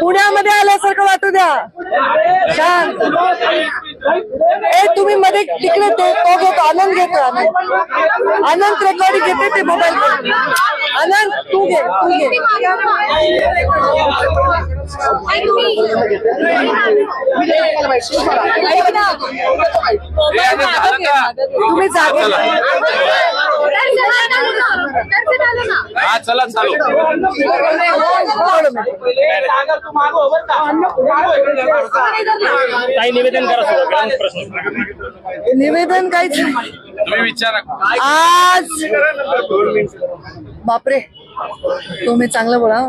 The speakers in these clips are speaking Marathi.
पुण्यामध्ये आल्यासारखं वाटू द्या. छान ए तुम्ही मध्ये तिकडे ते तो घेतो आनंद घेतो आनंद आनंद रेकॉर्डिंग घेते ते मोबाईल आनंद तू घे तू घे. तुम्ही जागे. हा चला चालू. काही निवेदन करा सगळं प्रश्न? निवेदन काहीच. तुम्ही विचारा. आज बापरे. तुम्ही चांगलं बोला.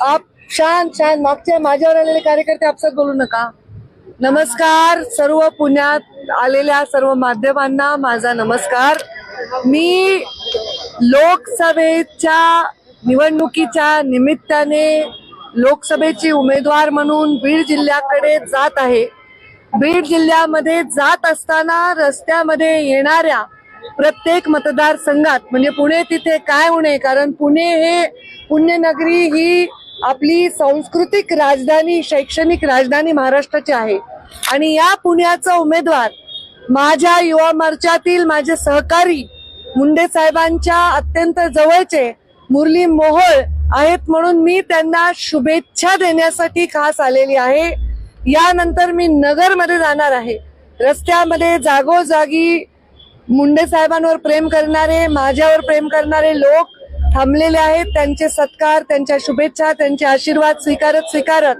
आप शान शान. मागच्या माझ्यावर आलेले कार्यकर्ते आपसात बोलू नका. नमस्कार. सर्व पुण्यात आलेल्या सर्व माध्यमांना माझा नमस्कार. मी लोकसभेच्या निवडणुकीच्या निमित्ताने लोकसभेची उमेदवार म्हणून बीड जिल्ह्याकडे जात आहे. बीड जिल्ह्यामध्ये जात असताना रस्त्यामध्ये येणाऱ्या प्रत्येक मतदारसंघात म्हणजे पुणे तिथे काय होणे? कारण पुणे हे पुण्यनगरी ही आपली सांस्कृतिक राजधानी शैक्षणिक राजधानी महाराष्ट्राची आहे. आणि या पुण्याचा उमेदवार माझ्या युवा मोर्चातील माझे सहकारी मुंडे साहेबांच्या अत्यंत जवळचे मुरली मोहोळ आहेत म्हणून मी त्यांना शुभेच्छा देण्यासाठी खास आलेली आहे. यानंतर मी नगरमध्ये जाणार आहे. रस्त्यामध्ये जागोजागी मुंडे साहेबांवर प्रेम करणारे माझ्यावर प्रेम करणारे लोक थांबलेले आहेत. त्यांचे सत्कार त्यांच्या शुभेच्छा त्यांचे आशीर्वाद स्वीकारत स्वीकारत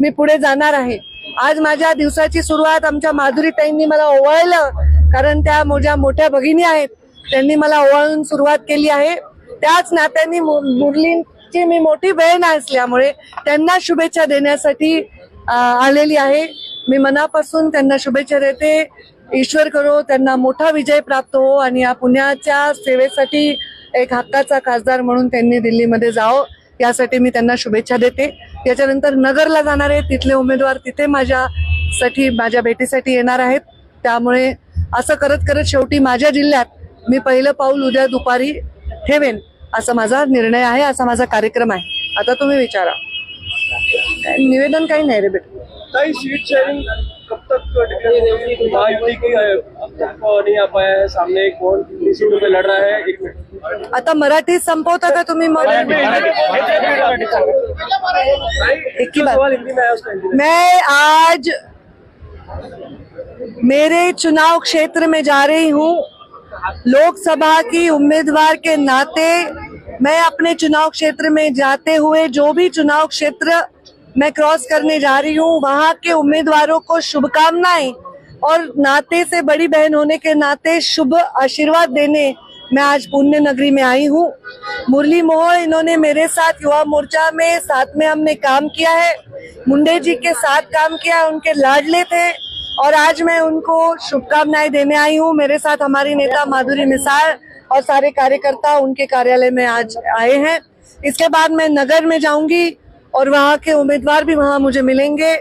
मी पुढे जाणार आहे. आज माझ्या दिवसाची सुरुवात आमच्या माधुरी ताईंनी मला ओवाळलं कारण त्या माझ्या मोठ्या भगिनी आहेत. त्यांनी मला ओवाळून सुरुवात केली आहे. त्याच नात्यांनी मु- मुरलींची मी मोठी बहीण असल्यामुळे त्यांना शुभेच्छा देण्यासाठी आलेली आहे. मी मनापासून त्यांना शुभेच्छा देते. ईश्वर करो त्यांना मोठा विजय प्राप्त हो आणि या पुण्याच्या सेवेसाठी एक हक्काचा खासदार म्हणून त्यांनी दिल्लीमध्ये जावं यासाठी मी त्यांना शुभेच्छा देते. याच्यानंतर नगरला जाणार आहे तिथले उमेदवार तिथे माझ्यासाठी माझ्या भेटीसाठी येणार आहेत. त्यामुळे असं करत करत शेवटी माझ्या जिल्ह्यात मी पहिलं पाऊल उद्या दुपारी ठेवेन असा माझा निर्णय आहे असा माझा कार्यक्रम आहे. आता तुम्ही विचारा. निवेदन काही नाही रे बेटा. काही सीट तक महायुति की अब तक नहीं आ पाया सामने कौन कितनी सीटों पे लड़ रहा है एक मिनट आता मराठीत संपवता का तुम्ही मग एक ही बात. सवाल हिंदी में आया उसका हिंदी में. मैं आज मेरे चुनाव क्षेत्र में जा रही हूँ। लोकसभा की उम्मीदवार के नाते मैं अपने चुनाव क्षेत्र में जाते हुए जो भी चुनाव क्षेत्र मैं क्रॉस करने जा रही हूँ। वहाँ के उम्मीदवारों को शुभकामनाएँ और नाते से बड़ी बहन होने के नाते शुभ आशीर्वाद देने मैं आज पुण्य नगरी में आई हूँ। मुरली मोहन इन्होंने मेरे साथ युवा मोर्चा में, साथ में हमने काम किया है। मुंडे जी के साथ काम किया है उनके लाडले थे और आज मैं उनको शुभकामनाएँ देने आई हूँ। मेरे साथ हमारी नेता माधुरी निसार और सारे कार्यकर्ता उनके कार्यालय में आज आए हैं। इसके बाद मैं नगर में जाऊँगी। और वहाँ के उम्मीदवार भी वहाँ मुझे मिलेंगे।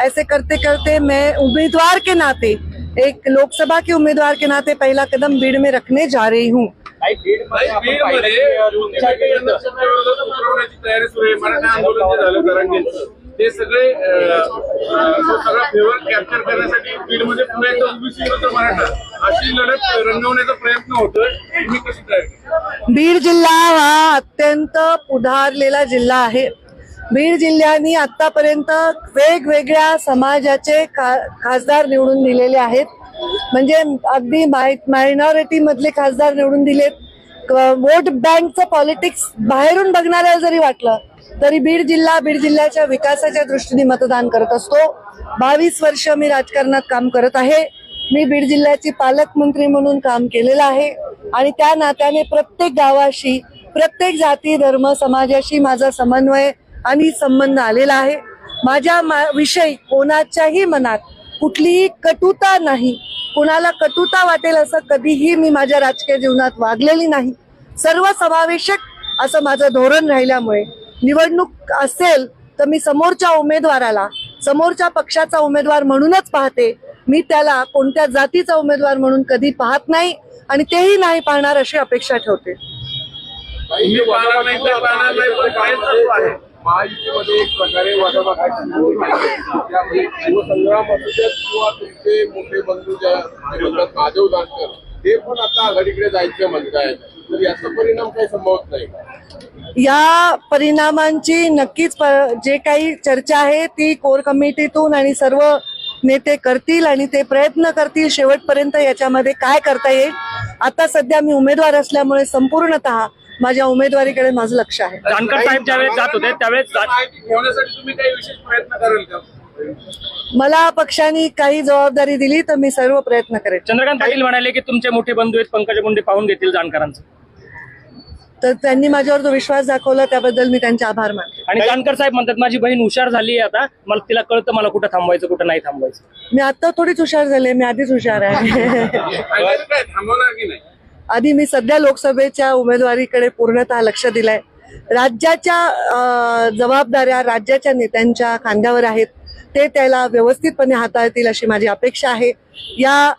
ऐसे करते करते मैं उम्मीदवार के नाते एक लोकसभा के उम्मीदवार के नाते पहला कदम बीड़ में रखने जा रही हूँ। ताई, बीडमध्ये उद्योजकांची नक्षत्र विरोधात उतरवण्याची तयारी सुरू आहे मराठा आंदोलन जे झालं जरांगेंचं ते सगळे सगळा फेवर कॅप्चर करण्यासाठी बीडमध्ये पुन्हा एकदा ओबीसी विरुद्ध मराठा। अशी लढत रंगवण्याचा प्रयत्न होतोय तुम्ही कशी तयारी बीड जिल्हा हा अत्यंत पुढारलेला जिल्हा आहे बीड जिल्ह्यानी आतापर्यंत वेगवेगळ्या समाजाचे खा- खासदार निवडून दिलेले आहेत. म्हणजे अगदी मायनॉरिटी मधले खासदार निवडून दिलेत. क- वोट बँकचं पॉलिटिक्स बाहेरून बघणाऱ्याला जरी वाटलं तरी बीड जिल्हा बीड जिल्ह्याच्या विकासाच्या दृष्टीने मतदान करत असतो. बावीस वर्ष मी राजकारणात काम करत आहे. मी बीड जिल्ह्याची पालकमंत्री म्हणून काम केलेलं आहे. आणि त्या नात्याने प्रत्येक गावाशी प्रत्येक जाती धर्म समाजाशी माझा समन्वय आणि संबंध आलेला आहे. माझ्या मा- विषयी कोणाच्याही मनात कुठलीही कटुता नाही. कुणाला कटुता वाटेल असं कधीही मी माझ्या राजकीय जीवनात वागलेली नाही. सर्व समावेशक असं माझं धोरण राहिल्यामुळे निवडणूक असेल तर मी समोरच्या उमेदवाराला समोरच्या पक्षाचा उमेदवार म्हणूनच पाहते. मी त्याला कोणत्या जातीचा उमेदवार म्हणून कधी पाहत नाही आणि तेही नाही पाहणार अशी अपेक्षा ठेवते. महायुतीमध्ये एक प्रकारे वादावादाची सुरू शिवसंग्राम असू देत किंवा तुमचे मोठे बंधू ज्या ते म्हणतात महादेव जानकर ते पण आता आघाडीकडे जायचं म्हणतायत तर याचा परिणाम काही संभवत नाही या परिणामांची नक्कीच प- जे काही चर्चा आहे ती कोर कमिटीतून आणि सर्व नेते करतील आणि ते प्रयत्न करतील शेवटपर्यंत याच्यामध्ये काय करता येईल. आता सध्या मी उमेदवार असल्यामुळे संपूर्णतः माझ्या उमेदवारीकडे माझं लक्ष आहे. जानकर साहेब ज्यावेळेस जात होते त्यावेळेस जा- माहिती ठेवण्यासाठी तुम्ही काही विशेष प्रयत्न कराल का? मला पक्षाने काही जबाबदारी दिली तर मी सर्व प्रयत्न करेन. चंद्रकांत पाटील म्हणाले की तुमचे मोठे बंधू आहेत पंकजा मुंडे पाहून घेतील जानकरांचं. तर त्यांनी माझ्यावर जो विश्वास दाखवला त्याबद्दल मी त्यांचे आभार मानते. आणि जानकर साहेब म्हणतात माझी बहीण हुशार झाली आहे आता मला तिला कळतं मला कुठं थांबवायचं कुठं नाही थांबवायचं. मी आता थोडीच हुशार झाले मी आधीच हुशार आहे. आणि काय थांबवणार की नाही? आधी मी सध्या लोकसभेच्या उमेदवारीकडे पूर्णतः लक्ष दिलंय. राज्याच्या जबाबदाऱ्या राज्याच्या नेत्यांच्या खांद्यावर आहेत. ते त्याला व्यवस्थितपणे हाताळतील अशी माझी अपेक्षा आहे. या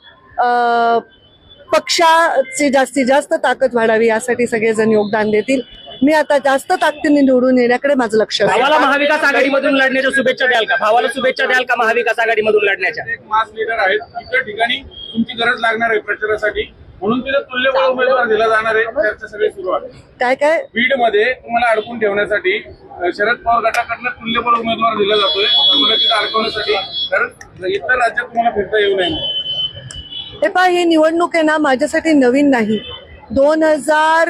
पक्षाची जास्तीत जास्त ताकद वाढावी यासाठी सगळेजण योगदान देतील. मी आता जास्त ताकदीने निवडून येण्याकडे माझं लक्ष भावाला महाविकास आघाडीमधून लढण्याच्या शुभेच्छा द्याल का? भावाला शुभेच्छा द्याल का महाविकास आघाडीमधून लढण्याच्या? एक मास लीडर आहेत. इतर ठिकाणी तुमची गरज लागणार आहे प्रचारासाठी. म्हणून तिला तुल्यबळ उमेदवार दिला जाणार आहे. चर्चा सगळी सुरू आहे काय काय? बीडमध्ये तुम्हाला अडकून ठेवण्यासाठी शरद पवार गटाकडनं तुल्यबळ उमेदवार दिला जातोय. तुम्हाला तिथे अडकवण्यासाठी. कारण इतर राज्यात तुम्हाला फिरता येऊ नये. हे पहा ही निवडणूक आहे ना माझ्यासाठी नवीन नाही. दोन हजार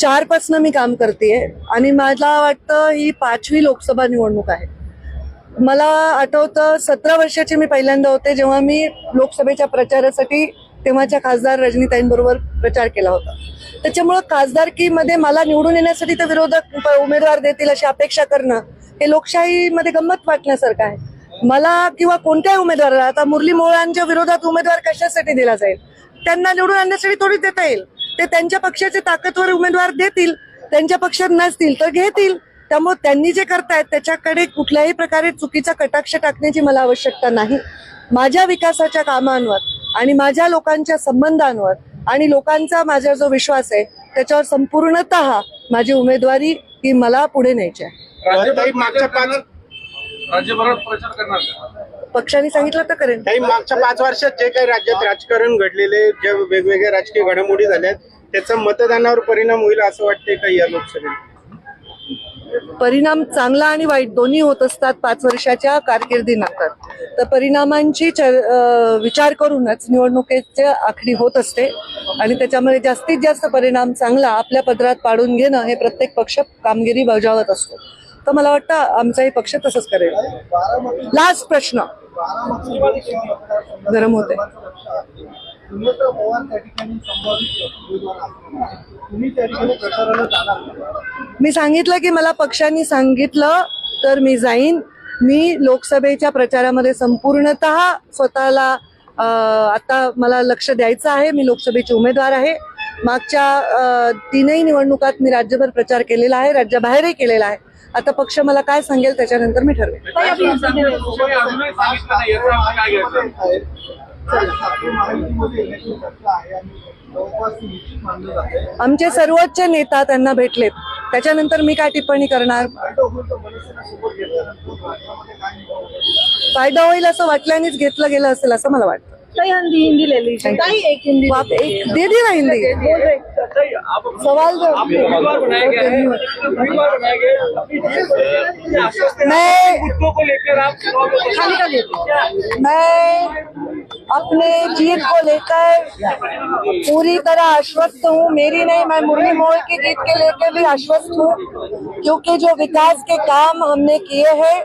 चार पासन मी काम करते आणि मला वाटतं ही पाचवी लोकसभा निवडणूक आहे. मला आठवतं सतरा वर्षाचे मी पहिल्यांदा होते जेव्हा मी लोकसभेच्या प्रचारासाठी तेव्हाच्या खासदार रजनीताईंबरोबर प्रचार केला होता. त्याच्यामुळं खासदारकीमध्ये मला निवडून येण्यासाठी तर विरोधक उमेदवार देतील अशी अपेक्षा करणं हे लोकशाहीमध्ये गंमत वाटण्यासारखं आहे. मला किंवा कोणत्याही उमेदवाराला आता मुरली मोळांच्या विरोधात उमेदवार कशासाठी दिला जाईल? त्यांना निवडून आणण्यासाठी थोडीच देता येईल. ते त्यांच्या पक्षाचे ताकदवर उमेदवार देतील त्यांच्या पक्षात नसतील तर घेतील. त्यामुळे त्यांनी जे करतायत त्याच्याकडे कुठल्याही प्रकारे चुकीचा कटाक्ष टाकण्याची मला आवश्यकता नाही. माझ्या विकासाच्या कामांवर आणि माझ्या लोकांच्या संबंधांवर आणि लोकांचा माझ्यावर जो विश्वास आहे त्याच्यावर संपूर्णतः माझी उमेदवारी ही मला पुढे न्यायची आहे. राज्यभरात प्रचार करणार? पक्षाने सांगितलं तर करेन. काही मागच्या पाच वर्षात जे काही राज्यात राजकारण घडलेले जे वेगवेगळ्या राजकीय घडामोडी झाल्यात त्याचा मतदानावर परिणाम होईल असं वाटतंय का या लोकसभेत? परिणाम चांगला आणि वाईट दोन्ही होत असतात पाच वर्षाच्या कारकिर्दीनंतर तर परिणामांची चर- विचार करूनच निवडणुकीच्या आखणी होत असते आणि त्याच्यामध्ये जास्तीत जास्त परिणाम चांगला आपल्या पदरात पाडून घेणं हे प्रत्येक पक्ष कामगिरी बजावत असतो. तर मला वाटतं आमचाही पक्ष तसंच करेल. लास्ट प्रश्न. गरम होते मी सांगितलं की मला पक्षांनी सांगितलं तर मी जाईन. मी लोकसभेच्या प्रचारामध्ये संपूर्णतः स्वतःला आता मला लक्ष द्यायचं आहे. मी लोकसभेची उमेदवार आहे. मागच्या तीनही निवडणुकात मी राज्यभर प्रचार केलेला आहे राज्याबाहेरही केलेला आहे. आता पक्ष मला काय सांगेल त्याच्यानंतर मी ठरवेन. आमचे सर्वोच्च नेता त्यांना भेटलेत. त्याच्यानंतर मी काय टिप्पणी करणार? फायदा होईल असं वाटल्यानेच घेतलं गेलं असेल असं मला वाटतं. कई हिंदी हिंदी एक हिंदी दी ना हिंदी? सवाल आश्वस्त मैं मुद्दों को लेकर आप मैं अपने जीत को लेकर पूरी तरह आश्वस्त हूँ। मेरी नहीं मैं मुरली मोहल की जीत के लेकर भी आश्वस्त हूँ। क्योंकि जो विकास के काम हमने किए हैं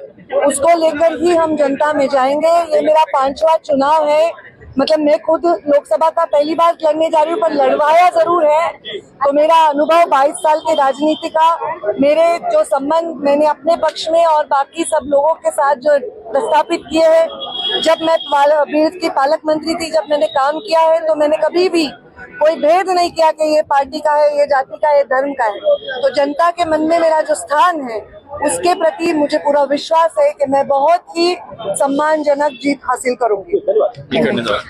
उसको लेकर ही हम जनता में जाएँगे। ये मेरा पांचवा चुनाव है। मतलब मैं खुद लोकसभा का पहली बार लड़ने जा रही हूँ, पर लड़वाया ज़रूर है। तो मेरा अनुभव 22 साल के राजनीति का, मेरे जो संबंध मैंने अपने पक्ष में और बाकी सब लोगों के साथ जो प्रस्तापित किए हैं, जब मैं बीड़ की पालक मंत्री थी, जब मैंने काम किया है तो मैंने कभी भी कोई भेद नहीं किया कि ये पार्टी का है, ये जाति का है, ये धर्म का है। तो जनता के मन में मेरा जो स्थान है, उसके प्रति मुझे पूरा विश्वास है कि मैं बहुत ही सम्मानजनक जीत हासिल करूँगी। Mikro nedor.